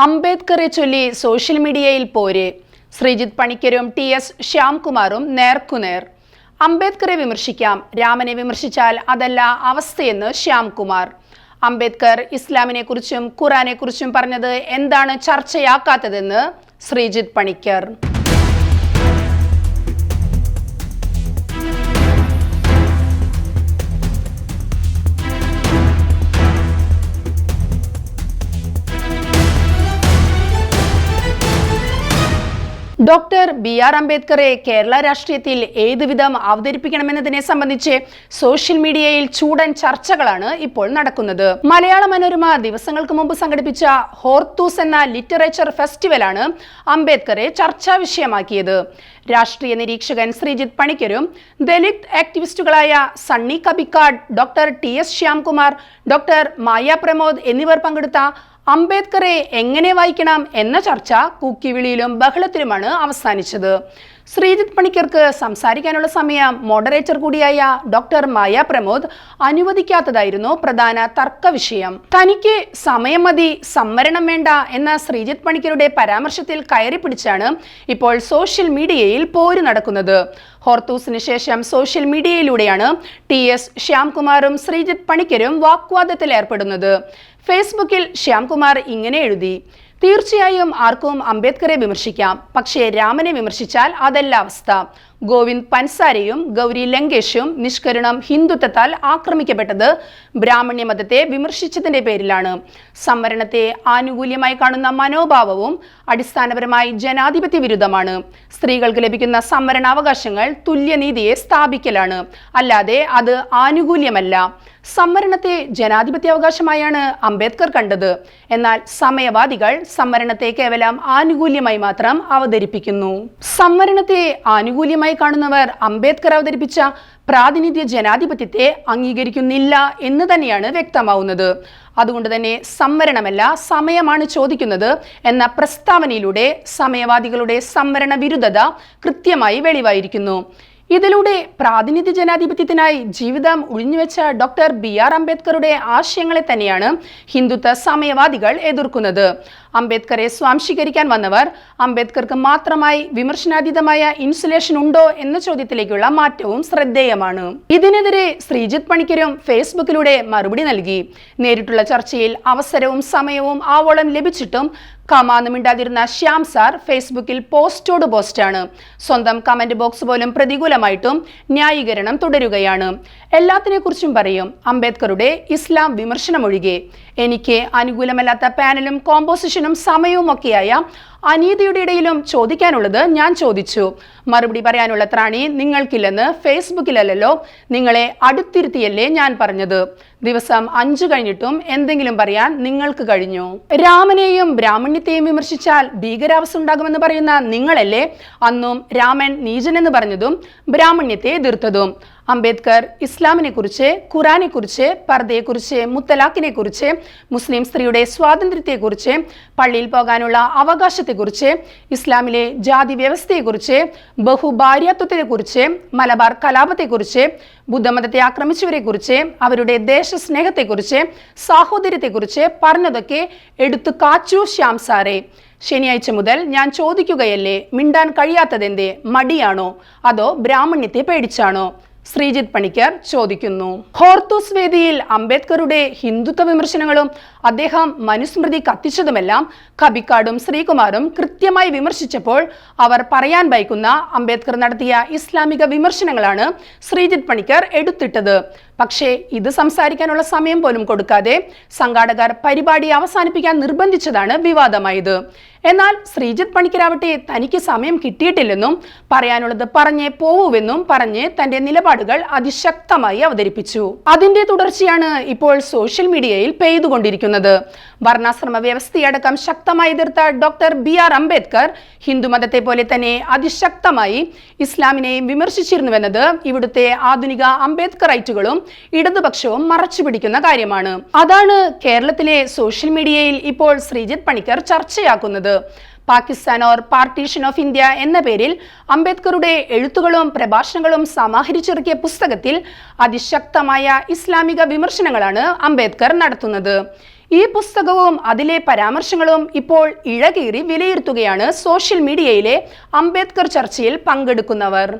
അംബേദ്കറെ ചൊല്ലി സോഷ്യൽ മീഡിയയിൽ പോര്. ശ്രീജിത് പണിക്കരും ടി എസ് ശ്യാംകുമാറും നേർക്കുനേർ. അംബേദ്കറെ വിമർശിക്കാം. രാമനെ വിമർശിച്ചാൽ അതല്ല അവസ്ഥയെന്ന് ശ്യാംകുമാർ. അംബേദ്കർ ഇസ്ലാമിനെ കുറിച്ചും ഖുറാനെ കുറിച്ചും പറഞ്ഞത് എന്താണ് ചർച്ചയാക്കാത്തതെന്ന് Sreejith Panicker. Doctor B R അംബേദ്കറെ Kerala രാഷ്ട്രീയത്തിൽ ഏതുവിധം അവതരിപ്പിക്കണമെന്നതിനെ സംബന്ധിച്ച് സോഷ്യൽ മീഡിയയിൽ ചൂടൻ ചർച്ചകളാണ് ഇപ്പോൾ നടക്കുന്നത്. മലയാള മനോരമ ദിവസങ്ങൾക്ക് മുമ്പ് സംഘടിപ്പിച്ച ഹോർത്തൂസ് എന്ന ലിറ്ററേച്ചർ ഫെസ്റ്റിവലാണ് അംബേദ്കറെ ചർച്ചാ വിഷയമാക്കിയത്. രാഷ്ട്രീയ നിരീക്ഷകൻ ശ്രീജിത്ത് പണിക്കരും Dalit ആക്ടിവിസ്റ്റുകളായ Sunny Kappikkad doctor T S Shyamkumar doctor Maya Pramod എന്നിവർ പങ്കെടുത്ത അംബേദ്കറെ എങ്ങനെ വായിക്കണം എന്ന ചർച്ച കൂക്കിവിളിയിലും ബഹളത്തിലുമാണ് അവസാനിച്ചത്. ശ്രീജിത് പണിക്കർക്ക് സംസാരിക്കാനുള്ള സമയം മോഡറേറ്റർ കൂടിയായ ഡോക്ടർ മായ പ്രമോദ് അനുവദിക്കാത്തതായിരുന്നു പ്രധാന തർക്ക വിഷയം. തനിക്ക് സമയം മതി സംവരണം വേണ്ട എന്ന ശ്രീജിത് പണിക്കരുടെ പരാമർശത്തിൽ കയറി പിടിച്ചാണ് ഇപ്പോൾ സോഷ്യൽ മീഡിയയിൽ പോര് നടക്കുന്നത്. ഹോർത്തൂസിന് ശേഷം സോഷ്യൽ മീഡിയയിലൂടെയാണ് ടി എസ് ശ്യാംകുമാറും ശ്രീജിത് പണിക്കരും വാഗ്വാദത്തിൽ ഏർപ്പെടുന്നത്. ഫേസ്ബുക്കിൽ ശ്യാംകുമാർ ഇങ്ങനെ എഴുതി തീർച്ചയായും ആർക്കും അംബേദ്കറെ വിമർശിക്കാം പക്ഷേ രാമനെ വിമർശിച്ചാൽ അതല്ല അവസ്ഥ. ഗോവിന്ദ് പൻസാരയും ഗൗരി ലങ്കേഷും നിഷ്കരണം ഹിന്ദുത്വത്താൽ ആക്രമിക്കപ്പെട്ടത് ബ്രാഹ്മണ്യ മതത്തെ വിമർശിച്ചതിന്റെ പേരിലാണ്. സംവരണത്തെ ആനുകൂല്യമായി കാണുന്ന മനോഭാവവും അടിസ്ഥാനപരമായി ജനാധിപത്യ വിരുദ്ധമാണ്. സ്ത്രീകൾക്ക് ലഭിക്കുന്ന സംവരണാവകാശങ്ങൾ തുല്യനീതിയെ സ്ഥാപിക്കലാണ്. അല്ലാതെ അത് ആനുകൂല്യമല്ല. സംവരണത്തെ ജനാധിപത്യാവകാശമായാണ് അംബേദ്കർ കണ്ടത്. എന്നാൽ സമയവാദികൾ സംവരണത്തെ കേവലം ആനുകൂല്യമായി മാത്രം അവതരിപ്പിക്കുന്നു. സംവരണത്തെ ആനുകൂല്യമായി കാണുന്നവർ അംബേദ്കർ അവതരിപ്പിച്ച പ്രാതിനിധ്യ ജനാധിപത്യത്തെ അംഗീകരിക്കുന്നില്ല എന്ന് തന്നെയാണ് വ്യക്തമാവുന്നത്. അതുകൊണ്ട് തന്നെ സംവരണമല്ല സമയമാണ് ചോദിക്കുന്നത് എന്ന പ്രസ്താവനയിലൂടെ സമയവാദികളുടെ സംവരണ വിരുദ്ധത കൃത്യമായി വെളിവായിരിക്കുന്നു. ഇതിലൂടെ പ്രാതിനിധ്യ ജനാധിപത്യത്തിനായി ജീവിതം ഉഴിഞ്ഞുവെച്ച ഡോക്ടർ ബി ആർ അംബേദ്കറുടെ ആശയങ്ങളെ തന്നെയാണ് ഹിന്ദുത്വ സമയവാദികൾ എതിർക്കുന്നത്. അംബേദ്കറെ സ്വാംശീകരിക്കാൻ വന്നവർ അംബേദ്കർക്ക് മാത്രമായി വിമർശനാതീതമായ ഇൻസുലേഷൻ ഉണ്ടോ എന്ന ചോദ്യത്തിലേക്കുള്ള മാറ്റവും ശ്രദ്ധേയമാണ്. ഇതിനെതിരെ ശ്രീജിത്ത് പണിക്കരും ഫേസ്ബുക്കിലൂടെ മറുപടി നൽകി. നേരിട്ടുള്ള ചർച്ചയിൽ അവസരവും സമയവും ആവോളം ലഭിച്ചിട്ടും കമാന്ന് മിണ്ടാതിരുന്ന ശ്യാം സാർ ഫേസ്ബുക്കിൽ പോസ്റ്റോട് പോസ്റ്റാണ്. സ്വന്തം കമന്റ് ബോക്സ് പോലും പ്രതികൂലമായിട്ടും ന്യായീകരണം തുടരുകയാണ്. എല്ലാത്തിനെ കുറിച്ചും പറയും അംബേദ്കറുടെ ഇസ്ലാം വിമർശനമൊഴികെ. എനിക്ക് അനുകൂലമല്ലാത്ത പാനലും കോമ്പോസിഷനും സമയവും ഒക്കെയായ അനീതിയുടെ ഇടയിലും ചോദിക്കാനുള്ളത് ഞാൻ ചോദിച്ചു. മറുപടി പറയാനുള്ള ത്രാണി നിങ്ങൾക്കില്ലെന്ന് ഫേസ്ബുക്കിലല്ലല്ലോ നിങ്ങളെ അടുത്തിരുത്തിയല്ലേ ഞാൻ പറഞ്ഞത്. ദിവസം അഞ്ചു കഴിഞ്ഞിട്ടും എന്തെങ്കിലും പറയാൻ നിങ്ങൾക്ക് കഴിഞ്ഞു? രാമനെയും ബ്രാഹ്മണ്യത്തെയും വിമർശിച്ചാൽ ഭീകരാവസ്ഥ ഉണ്ടാകുമെന്ന് പറയുന്ന നിങ്ങളല്ലേ അന്നും രാമൻ നീചനെന്ന് പറഞ്ഞതും ബ്രാഹ്മണ്യത്തെ എതിർത്തതും. അംബേദ്കർ ഇസ്ലാമിനെ കുറിച്ച് ഖുറാനെ കുറിച്ച് പർദയെക്കുറിച്ച് മുത്തലാഖിനെ കുറിച്ച് മുസ്ലിം സ്ത്രീയുടെ സ്വാതന്ത്ര്യത്തെക്കുറിച്ച് പള്ളിയിൽ പോകാനുള്ള അവകാശത്തെക്കുറിച്ച് ഇസ്ലാമിലെ ജാതി വ്യവസ്ഥയെക്കുറിച്ച് ബഹുഭാര്യാത്വത്തെക്കുറിച്ച് മലബാർ കലാപത്തെക്കുറിച്ച് ബുദ്ധമതത്തെ ആക്രമിച്ചവരെക്കുറിച്ച് അവരുടെ ദേശസ്നേഹത്തെക്കുറിച്ച് സാഹോദര്യത്തെക്കുറിച്ച് പറഞ്ഞതൊക്കെ എടുത്തു കാച്ചു ശ്യാം സാറേ. ശനിയാഴ്ച മുതൽ ഞാൻ ചോദിക്കുകയല്ലേ മിണ്ടാൻ കഴിയാത്തതെന്തേ മടിയാണോ അതോ ബ്രാഹ്മണ്യത്തെ പേടിച്ചാണോ? ശ്രീജിത്ത് പണിക്കർ ചോദിക്കുന്നു. ഹോർത്തൂസ് വേദിയിൽ അംബേദ്കറുടെ ഹിന്ദുത്വ വിമർശനങ്ങളും അദ്ദേഹം മനുസ്മൃതി കത്തിച്ചതുമെല്ലാം കബിക്കാടും ശ്രീകുമാറും കൃത്യമായി വിമർശിച്ചപ്പോൾ അവർ പറയാൻ ഭയക്കുന്ന അംബേദ്കർ നടത്തിയ ഇസ്ലാമിക വിമർശനങ്ങളാണ് ശ്രീജിത് പണിക്കർ എടുത്തിട്ടത്. പക്ഷേ ഇത് സംസാരിക്കാനുള്ള സമയം പോലും കൊടുക്കാതെ സംഘാടകർ പരിപാടി അവസാനിപ്പിക്കാൻ നിർബന്ധിച്ചതാണ് വിവാദമായത്. എന്നാൽ ശ്രീജിത്ത് പണിക്കരാവട്ടെ തനിക്ക് സമയം കിട്ടിയിട്ടില്ലെന്നും പറയാനുള്ളത് പറഞ്ഞേ പോവൂവെന്നും പറഞ്ഞ് തന്റെ നിലപാടുകൾ അതിശക്തമായി അവതരിപ്പിച്ചു. അതിന്റെ തുടർച്ചയാണ് ഇപ്പോൾ സോഷ്യൽ മീഡിയയിൽ പെയ്തുകൊണ്ടിരിക്കുന്നത്. വർണാശ്രമ വ്യവസ്ഥയടക്കം ശക്തമായി എതിർത്ത ഡോക്ടർ ബി ആർ അംബേദ്കർ ഹിന്ദുമതത്തെ പോലെ തന്നെ അതിശക്തമായി ഇസ്ലാമിനെയും വിമർശിച്ചിരുന്നുവെന്നത് ഇവിടുത്തെ ആധുനിക അംബേദ്കറൈറ്റുകളും ഇടതുപക്ഷവും മറച്ചുപിടിക്കുന്ന കാര്യമാണ്. അതാണ് കേരളത്തിലെ സോഷ്യൽ മീഡിയയിൽ ഇപ്പോൾ Sreejith Panicker ചർച്ചയാക്കുന്നത്. Pakistan or partition of India എന്ന പേരിൽ അംബേദ്കറുടെ എഴുത്തുകളും പ്രഭാഷണങ്ങളും സമാഹരിച്ചിറക്കിയ പുസ്തകത്തിൽ അതിശക്തമായ ഇസ്ലാമിക വിമർശനങ്ങളാണ് അംബേദ്കർ നടത്തുന്നത്. ഈ പുസ്തകവും അതിലെ പരാമർശങ്ങളും ഇപ്പോൾ ഇഴകീറി വിലയിരുത്തുകയാണ് സോഷ്യൽ മീഡിയയിലെ അംബേദ്കർ ചർച്ചയിൽ പങ്കെടുക്കുന്നവർ.